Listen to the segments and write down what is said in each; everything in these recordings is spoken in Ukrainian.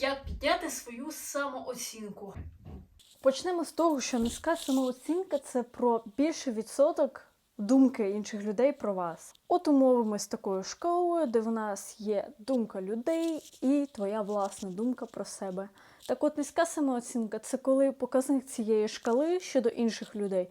Як підняти свою самооцінку? Почнемо з того, що низька самооцінка це про більший відсоток думки інших людей про вас. От умовимось такою шкалою, де в нас є думка людей і твоя власна думка про себе. Так от низька самооцінка це коли показник цієї шкали щодо інших людей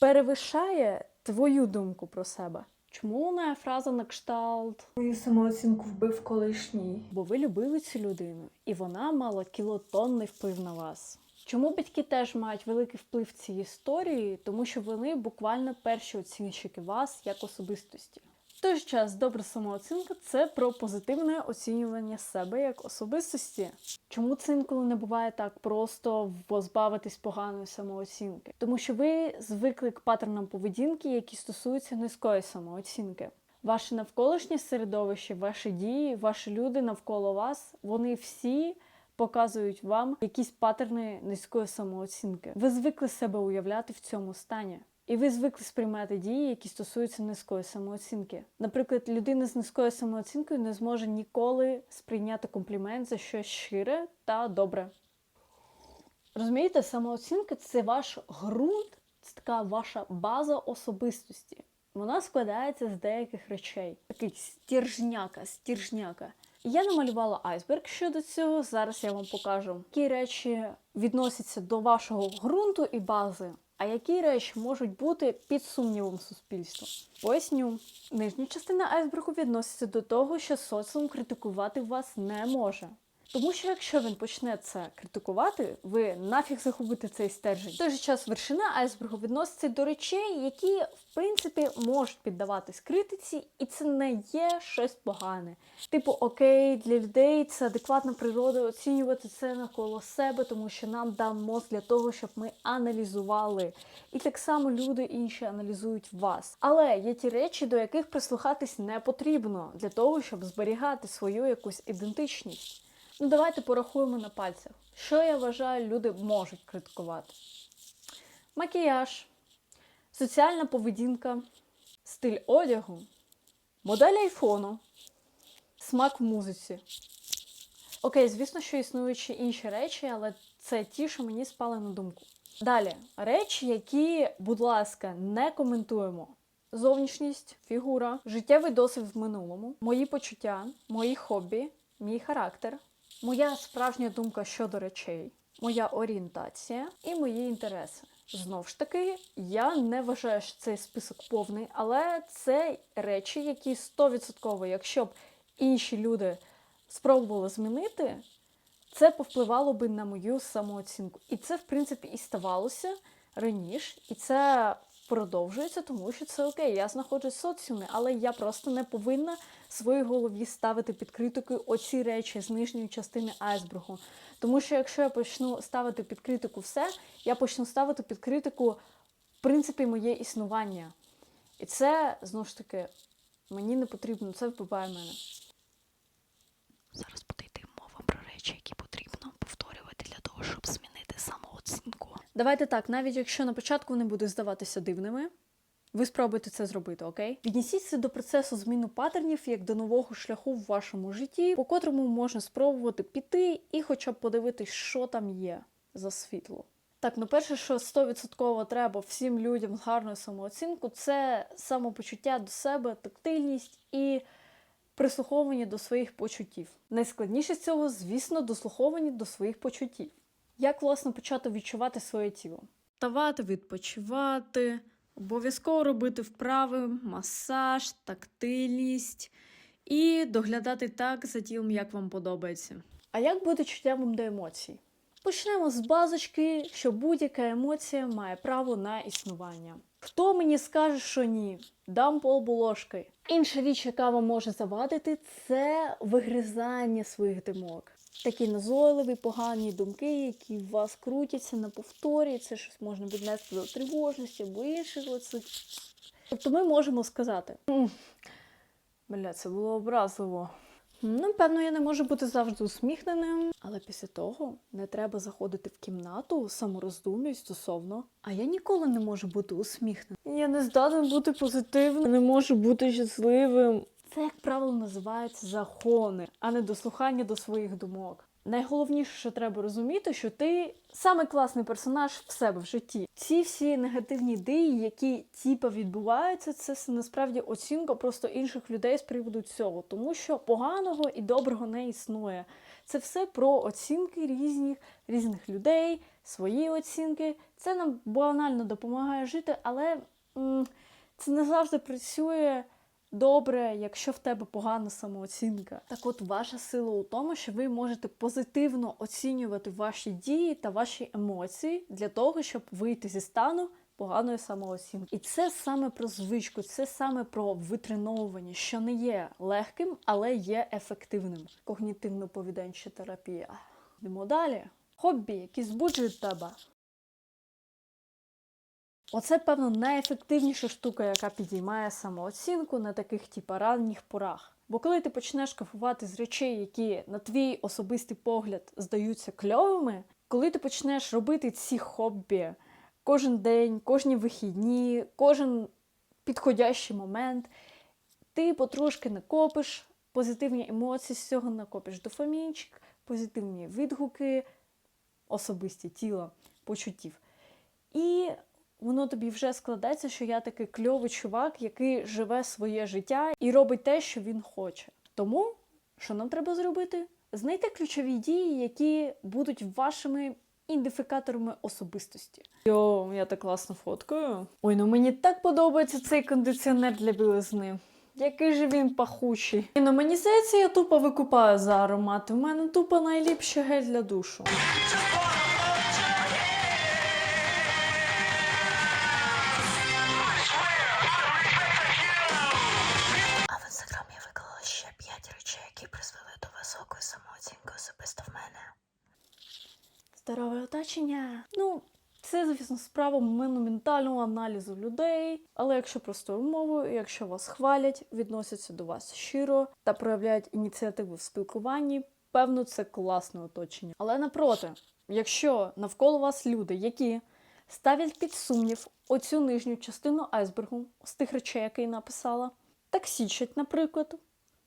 перевищає твою думку про себе. Чому лунає фраза на кшталт? Мою самооцінку вбив колишній. Бо ви любили цю людину, і вона мала кілотонний вплив на вас. Чому батьки теж мають великий вплив в цій історії? Тому що вони буквально перші оцінщики вас як особистості. Той же час добра самооцінка це про позитивне оцінювання себе як особистості. Чому це інколи не буває так просто позбавитись поганої самооцінки? Тому що ви звикли к паттернам поведінки, які стосуються низької самооцінки. Ваше навколишнє середовище, ваші дії, ваші люди навколо вас, вони всі показують вам якісь паттерни низької самооцінки. Ви звикли себе уявляти в цьому стані. І ви звикли сприймати дії, які стосуються низької самооцінки. Наприклад, людина з низькою самооцінкою не зможе ніколи сприйняти комплімент за щось щире та добре. Розумієте, самооцінка це ваш ґрунт, це така ваша база особистості. Вона складається з деяких речей. Такий стержняка, стержняка. Я намалювала айсберг щодо цього. Зараз я вам покажу, які речі відносяться до вашого ґрунту і бази, а які речі можуть бути під сумнівом суспільства. Поясню, нижня частина айсбергу відноситься до того, що соціум критикувати вас не може. Тому що якщо він почне це критикувати, ви нафіг загубите цей стержень. В той же час вершина айсбергу відноситься до речей, які в принципі можуть піддаватись критиці, і це не є щось погане. Типу, окей, для людей це адекватна природа оцінювати це навколо себе, тому що нам дан мозк для того, щоб ми аналізували. І так само люди інші аналізують вас. Але є ті речі, до яких прислухатись не потрібно для того, щоб зберігати свою якусь ідентичність. Ну, давайте порахуємо на пальцях. Що я вважаю, люди можуть критикувати: макіяж, соціальна поведінка, стиль одягу, модель айфону, смак в музиці. Окей, звісно, що існують ще інші речі, але це ті, що мені спали на думку. Далі, речі, які, будь ласка, не коментуємо. Зовнішність, фігура, життєвий досвід в минулому, мої почуття, мої хобі, мій характер, моя справжня думка щодо речей, моя орієнтація і мої інтереси. Знову ж таки, я не вважаю, що цей список повний, але це речі, які 100%, якщо б інші люди спробували змінити, це повпливало би на мою самооцінку. І це, в принципі, і ставалося раніше, і це продовжується, тому що це окей, я знаходжусь в соціумі, але я просто не повинна своїй голові ставити під критикою оці речі з нижньої частини айсбергу. Тому що якщо я почну ставити під критику все, я почну ставити під критику, в принципі, моє існування. І це, знову ж таки, мені не потрібно, це вбиває мене. Зараз буде йти мова про речі, які потрібно повторювати для того, щоб змінити. Давайте так, навіть якщо на початку вони будуть здаватися дивними, ви спробуйте це зробити, окей? Віднесіться до процесу зміни паттернів як до нового шляху в вашому житті, по котрому можна спробувати піти і хоча б подивитись, що там є за світло. Так, ну перше, що 100% треба всім людям з гарною самооцінкою, це самопочуття до себе, тактильність і прислуховування до своїх почуттів. Найскладніше з цього, звісно, дослуховані до своїх почуттів. Як власне почати відчувати своє тіло? Вставати, відпочивати, обов'язково робити вправи, масаж, тактильність і доглядати так за тілом, як вам подобається. А як бути чуттєвим до емоцій? Почнемо з базочки, що будь-яка емоція має право на існування. Хто мені скаже, що ні? Дам полбу ложкою. Інша річ, яка вам може завадити, це вигризання своїх думок. Такі назойливі, погані думки, які в вас крутяться на повторі, це щось можна віднести до тривожності або інших. Тобто ми можемо сказати: бля, це було образливо. Ну, певно, я не можу бути завжди усміхненим, але після того не треба заходити в кімнату самороздум'ю стосовно. А я ніколи не можу бути усміхненим. Я не здатен бути позитивним, не можу бути щасливим. Це, як правило, називається загони, а не дослухання до своїх думок. Найголовніше, що треба розуміти, що ти самий класний персонаж в себе в житті. Ці всі негативні дії, які типа відбуваються, це насправді оцінка просто інших людей з приводу цього, тому що поганого і доброго не існує. Це все про оцінки різних, різних людей, свої оцінки. Це нам банально допомагає жити, але м, це не завжди працює добре, якщо в тебе погана самооцінка. Так от ваша сила у тому, що ви можете позитивно оцінювати ваші дії та ваші емоції для того, щоб вийти зі стану поганої самооцінки. І це саме про звичку, це саме про витреновування, що не є легким, але є ефективним. Когнітивно-поведенча терапія. Йдемо далі. Хобі, які збуджують тебе. Оце, певно, найефективніша штука, яка підіймає самооцінку на таких типа ранніх порах. Бо коли ти почнеш кайфувати з речей, які на твій особистий погляд здаються кльовими, коли ти почнеш робити ці хобі кожен день, кожні вихідні, кожен підходящий момент, ти потрошки накопиш позитивні емоції з цього, накопиш дофамінчик, позитивні відгуки, особисті тіла, почуттів. І воно тобі вже складеться, що я такий кльовий чувак, який живе своє життя і робить те, що він хоче. Тому що нам треба зробити? Знайти ключові дії, які будуть вашими ідентифікаторами особистості. Йо, я так класно фоткаю. Ой, ну мені так подобається цей кондиціонер для білизни. Який же він пахучий. І ну мені здається, я тупо викупаю за аромати. У мене тупо найліпший гель для душу. Здорове оточення. Ну, це, звісно, справа монументального аналізу людей. Але якщо простою мовою, якщо вас хвалять, відносяться до вас щиро та проявляють ініціативу в спілкуванні, певно, це класне оточення. Але напроти, якщо навколо вас люди, які ставлять під сумнів оцю нижню частину айсбергу з тих речей, які написала, таксічать, наприклад,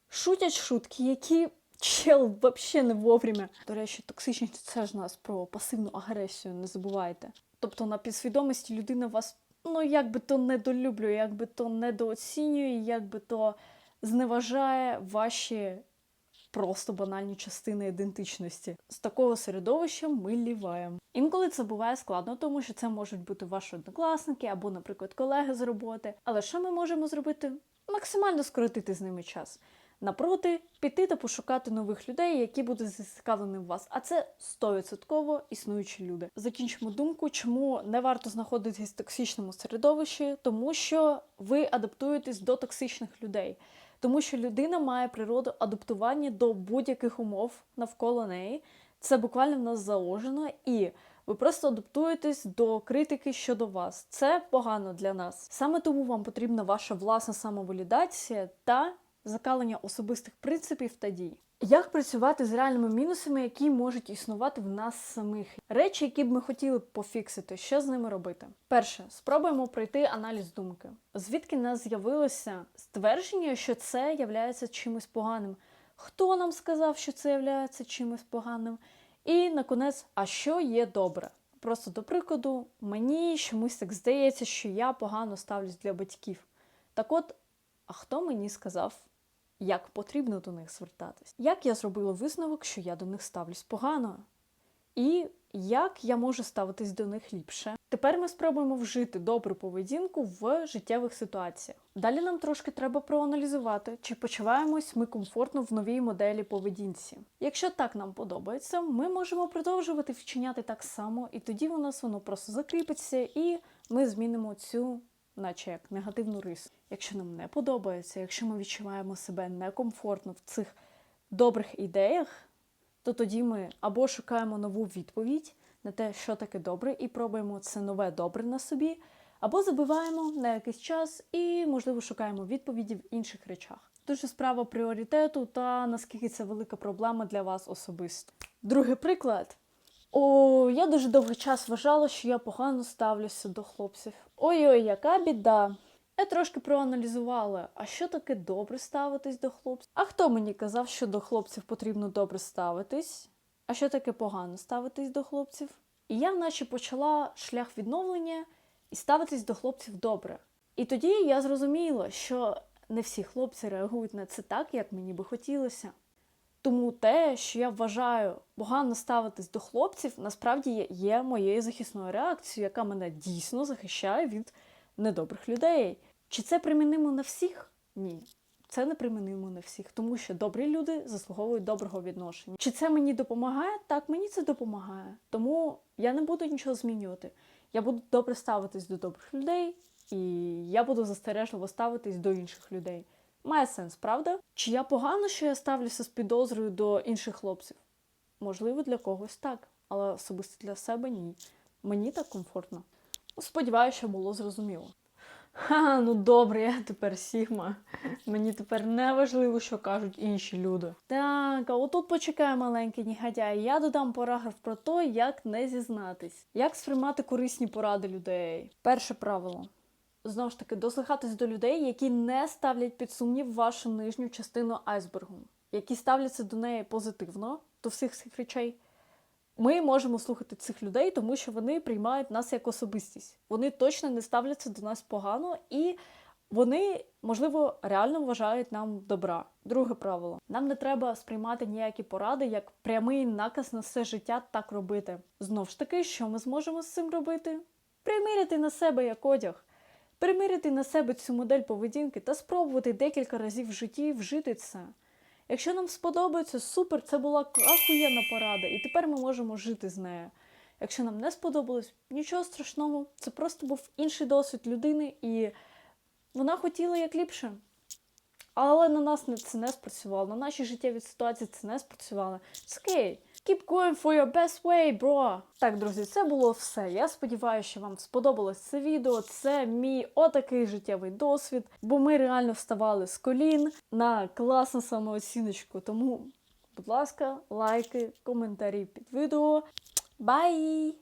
шутять шутки, які чел взагалі не вовремя. До речі, токсичність це ж нас про пасивну агресію, не забувайте. Тобто на підсвідомості людина вас, ну як би то недолюблює, як би то недооцінює, як би то зневажає ваші просто банальні частини ідентичності. З такого середовища ми ліваємо. Інколи це буває складно, тому що це можуть бути ваші однокласники або, наприклад, колеги з роботи. Але що ми можемо зробити? Максимально скоротити з ними час. Напроти, піти та пошукати нових людей, які будуть зацікавлені в вас. А це 100% існуючі люди. Закінчимо думку, чому не варто знаходитись в токсичному середовищі, тому що ви адаптуєтесь до токсичних людей. Тому що людина має природу адаптування до будь-яких умов навколо неї. Це буквально в нас заложено, і ви просто адаптуєтесь до критики щодо вас. Це погано для нас. Саме тому вам потрібна ваша власна самовалідація та закалення особистих принципів та дій. Як працювати з реальними мінусами, які можуть існувати в нас самих? Речі, які б ми хотіли пофіксити, що з ними робити? Перше, спробуємо пройти аналіз думки. Звідки нас з'явилося ствердження, що це являється чимось поганим? Хто нам сказав, що це являється чимось поганим? І наконець, а що є добре? Просто до прикладу, мені чомусь так здається, що я погано ставлюсь для батьків. Так от, а хто мені сказав, як потрібно до них звертатись? Як я зробила висновок, що я до них ставлюсь погано? І як я можу ставитись до них ліпше? Тепер ми спробуємо вжити добру поведінку в життєвих ситуаціях. Далі нам трошки треба проаналізувати, чи почуваємось ми комфортно в новій моделі поведінці. Якщо так нам подобається, ми можемо продовжувати вчиняти так само, і тоді у нас воно просто закріпиться, і ми змінимо цю наче як негативну рису. Якщо нам не подобається, якщо ми відчуваємо себе некомфортно в цих добрих ідеях, то тоді ми або шукаємо нову відповідь на те, що таке добре, і пробуємо це нове добре на собі, або забиваємо на якийсь час і, можливо, шукаємо відповіді в інших речах. Дуже справа пріоритету та наскільки це велика проблема для вас особисто. Другий приклад. О, я дуже довгий час вважала, що я погано ставлюся до хлопців. Ой-ой, яка біда. Я трошки проаналізувала, а що таке добре ставитись до хлопців? А хто мені казав, що до хлопців потрібно добре ставитись? А що таке погано ставитись до хлопців? І я, наче, почала шлях відновлення і ставитись до хлопців добре. І тоді я зрозуміла, що не всі хлопці реагують на це так, як мені би хотілося. Тому те, що я вважаю погано ставитись до хлопців, насправді є- моєю захисною реакцією, яка мене дійсно захищає від недобрих людей. Чи це примінимо на всіх? Ні. Це не примінимо на всіх, тому що добрі люди заслуговують доброго відношення. Чи це мені допомагає? Так, мені це допомагає. Тому я не буду нічого змінювати. Я буду добре ставитись до добрих людей, і я буду застережливо ставитись до інших людей. Має сенс, правда? Чи я погано, що я ставлюся з підозрою до інших хлопців? Можливо, для когось так, але особисто для себе ні. Мені так комфортно. Сподіваюся, що було зрозуміло. Ха, ну добре, я тепер Сігма. Мені тепер не важливо, що кажуть інші люди. Так, а отут почекає маленький негодяй. Я додам параграф про те, як не зізнатись, як сприймати корисні поради людей. Перше правило. Знову ж таки, дослухатись до людей, які не ставлять під сумнів вашу нижню частину айсбергу, які ставляться до неї позитивно, до всіх цих речей. Ми можемо слухати цих людей, тому що вони приймають нас як особистість. Вони точно не ставляться до нас погано і вони, можливо, реально вважають нам добра. Друге правило: нам не треба сприймати ніякі поради як прямий наказ на все життя так робити. Знов ж таки, що ми зможемо з цим робити? Приміряти на себе як одяг, приміряти на себе цю модель поведінки та спробувати декілька разів в житті вжити це. Якщо нам сподобається, супер, це була ахуєнна порада, і тепер ми можемо жити з нею. Якщо нам не сподобалось, нічого страшного, це просто був інший досвід людини, і вона хотіла як ліпше. Але на нас це не спрацювало, на нашій життєвій ситуації це не спрацювало. It's okay. Keep going for your best way, bro. Так, друзі, це було все. Я сподіваюся, що вам сподобалось це відео. Це мій отакий життєвий досвід, бо ми реально вставали з колін на класну самооціночку. Тому, будь ласка, лайки, коментарі під відео. Бай!